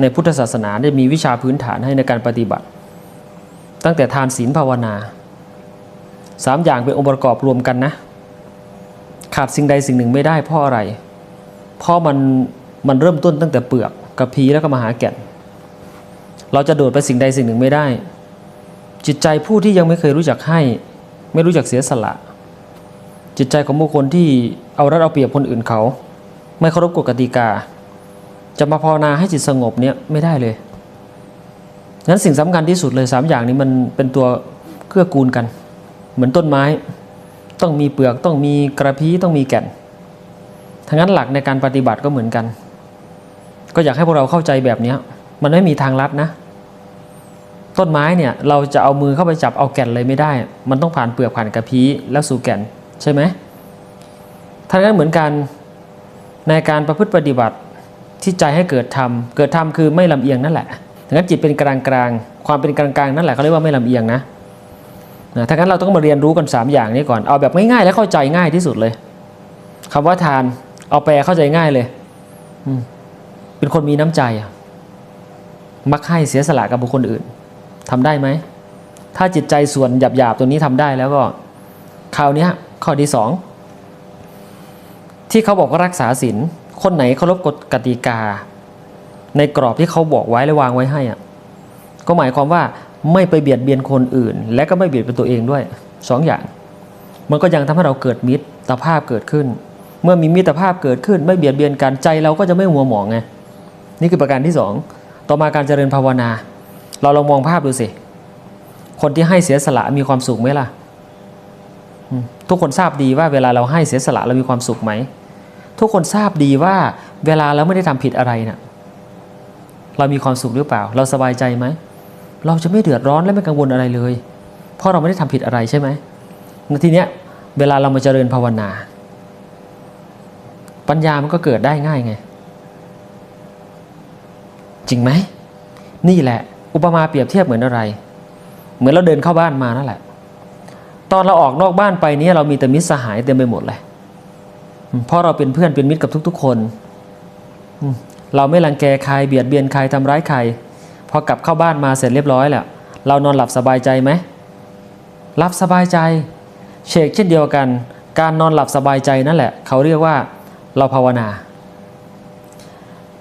ในพุทธศาสนาได้มีวิชาพื้นฐานให้ในการปฏิบัติ ตั้งแต่ทานศีลภาวนาสามอย่างเป็นองค์ประกอบรวมกันนะ ขาดสิ่งใดสิ่งหนึ่งไม่ได้เพราะอะไร เพราะมันมันเริ่มต้นตั้งแต่เปลือกกับพีแล้วก็มาหาแก่น เราจะโดดไปสิ่งใดสิ่งหนึ่งไม่ได้ จิตใจผู้ที่ยังไม่เคยรู้จักให้ ไม่รู้จักเสียสละ จิตใจของบุคคลที่เอารัดเอาเปรียบคนอื่นเขา ไม่เคารพกฎกติกา จะมาภาวนาให้จิตสงบเนี่ยไม่ได้เลยงั้นสิ่งสำคัญที่สุดเลยสามอย่างนี้มันเป็นตัวเกื้อกูลกัน เหมือนต้นไม้ ต้องมีเปลือกต้องมีกระพี้ต้องมีแก่นทั้งนั้นหลักในการปฏิบัติก็เหมือนกัน ก็อยากให้พวกเราเข้าใจแบบนี้มันไม่มีทางลัดนะ ต้นไม้เนี่ยเราจะเอามือเข้าไปจับเอาแก่นเลยไม่ได้ มันต้องผ่านเปลือกผ่านกระพี้แล้วสู่แก่นใช่ไหมทั้งนั้นเหมือนกันในการประพฤติปฏิบัติ ที่ใจให้เกิดธรรม เกิดธรรมคือไม่ลำเอียงนั่นแหละทั้งนั้นจิตเป็นกลางกลางความเป็นกลางกลางนั่นแหละเขาเรียกว่าไม่ลำเอียงนะนะถ้างั้นเราต้องมาเรียนรู้กัน 3 อย่างนี้ก่อน เอาแบบง่ายๆและเข้าใจง่ายที่สุดเลยคำว่าทาน เอาแปลเข้าใจง่ายเลยอืมเป็นคนมีน้ำใจมักให้เสียสละกับบุคคลอื่นทำได้ไหม ถ้าจิตใจส่วนหยาบๆตัวนี้ทำได้แล้วก็ คราวนี้ข้อที่สองที่เขาบอกว่ารักษาศีล คนไหนเคารพกฎกติกา ในกรอบที่เขาบอกไว้และวางไว้ให้อะก็หมายความว่าไม่ไปเบียดเบียนคนอื่น และก็ไม่เบียดเบียนตัวเองด้วยสองอย่าง มันก็ยังทำให้เราเกิดมิตรภาพเกิดขึ้น เมื่อมีมิตรภาพเกิดขึ้น ไม่เบียดเบียนกันใจเราก็จะไม่หัวหมองไงนี่คือประการที่สองต่อมาการเจริญภาวนา เราลองมองภาพดูสิคนที่ให้เสียสละมีความสุขไหมล่ะทุกคนทราบดีว่าเวลาเราให้เสียสละเรามีความสุขไหม ทุกคนทราบดีว่าเวลาเราไม่ได้ทำผิดอะไรนะ่ะเรามีความสุขหรือเปล่า เราสบายใจไหม เราจะไม่เดือดร้อนและไม่กังวลอะไรเลย เพราะเราไม่ได้ทำผิดอะไรใช่ไหมในทีเนี้ยเวลาเรามาเจริญภาวนา ปัญญามันก็เกิดได้ง่ายไง จริงไหม นี่แหละ อุปมาเปรียบเทียบเหมือนอะไร เหมือนเราเดินเข้าบ้านมานั่นแหละ ตอนเราออกนอกบ้านไปนี่ยเรามีแต่มิตรสหายเต็มไปหมดเลย เพราะเราเป็นเพื่อนเป็นมิตรกับทุก ๆ คน เราไม่รังแกใครเบียดเบียนใครทำร้ายใคร พอกลับเข้าบ้านมาเสร็จเรียบร้อยแล้วเรานอนหลับสบายใจไหมหลับสบายใจ เชกเช่นเดียวกัน การนอนหลับสบายใจนั่นแหละ เขาเรียกว่าเราภาวนา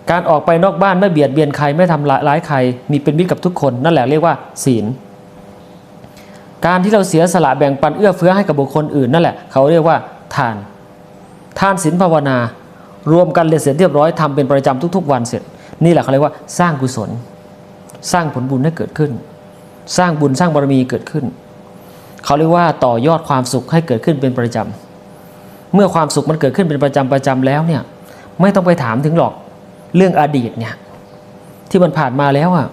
การออกไปนอกบ้านไม่เบียดเบียนใครไม่ทำร้ายใคร มีเป็นมิตรกับทุกคนนั่นแหละเรียกว่า ศีล การที่เราเสียสละแบ่งปันเอื้อเฟื้อให้กับบุคคลอื่นนั่นแหละ เขาเรียกว่าทาน ทานศีลภาวนารวมกันเลยเสร็จเรียบร้อยทำเป็นประจำทุก ๆ วันเสร็จ นี่แหละเขาเรียกว่าสร้างกุศล สร้างผลบุญให้เกิดขึ้น สร้างบุญสร้างบารมีเกิดขึ้น เขาเรียกว่าต่อยอดความสุขให้เกิดขึ้นเป็นประจำเมื่อความสุขมันเกิดขึ้นเป็นประจำประจำแล้วเนี่ยไม่ต้องไปถามถึงหรอกเรื่องอดีตเนี่ยที่มันผ่านมาแล้วอะ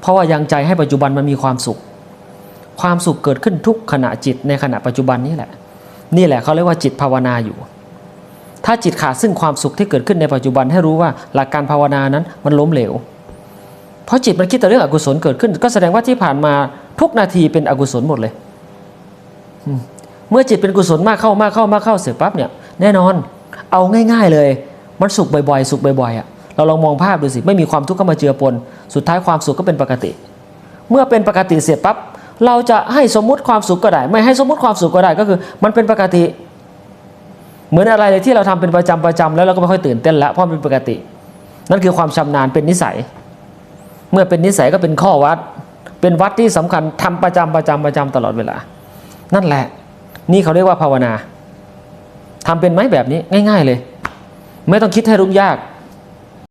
เพราะว่ายังใจให้ปัจจุบันมันมีความสุข ความสุขเกิดขึ้นทุกขณะจิตในขณะปัจจุบันนี้แหละ นี่แหละเขาเรียกว่าจิตภาวนาอยู่ ถ้าจิตขาดซึ่งความสุขที่เกิดขึ้นในปัจจุบันให้รู้ว่าหลักการภาวนานั้นมันล้มเหลว เพราะจิตมันคิดแต่เรื่องอกุศลเกิดขึ้น ก็แสดงว่าที่ผ่านมาทุกนาทีเป็นอกุศลหมดเลย เมื่อจิตเป็นกุศลมากเข้ามากเข้ามากเข้าเสร็จปั๊บเนี่ยแน่นอน เอาง่าย ๆเลย มันสุขบ่อยๆ สุขบ่อยๆอะเราลองมองภาพดูสิไม่มีความทุกข์เข้ามาเจือปน สุดท้ายความสุขก็เป็นปกติ เมื่อเป็นปกติเสร็จปั๊บเราจะให้สมมุติความสุขก็ได้ ไม่ให้สมมุติความสุขก็ได้ก็คือ มันเป็นปกติ เหมือนอะไรเลยที่เราทำเป็นประจำประจำแล้วเราก็ไม่ค่อยตื่นเต้นละเพราะมันเป็นปกติ นั่นคือความชำนาญเป็นนิสัย เมื่อเป็นนิสัยก็เป็นข้อวัด เป็นวัดที่สำคัญทำประจำประจำประจำตลอดเวลา นั่นแหละ นี่เขาเรียกว่าภาวนาทำเป็นไหมแบบนี้ง่าย ๆเลย ไม่ต้องคิดให้รุ่งยาก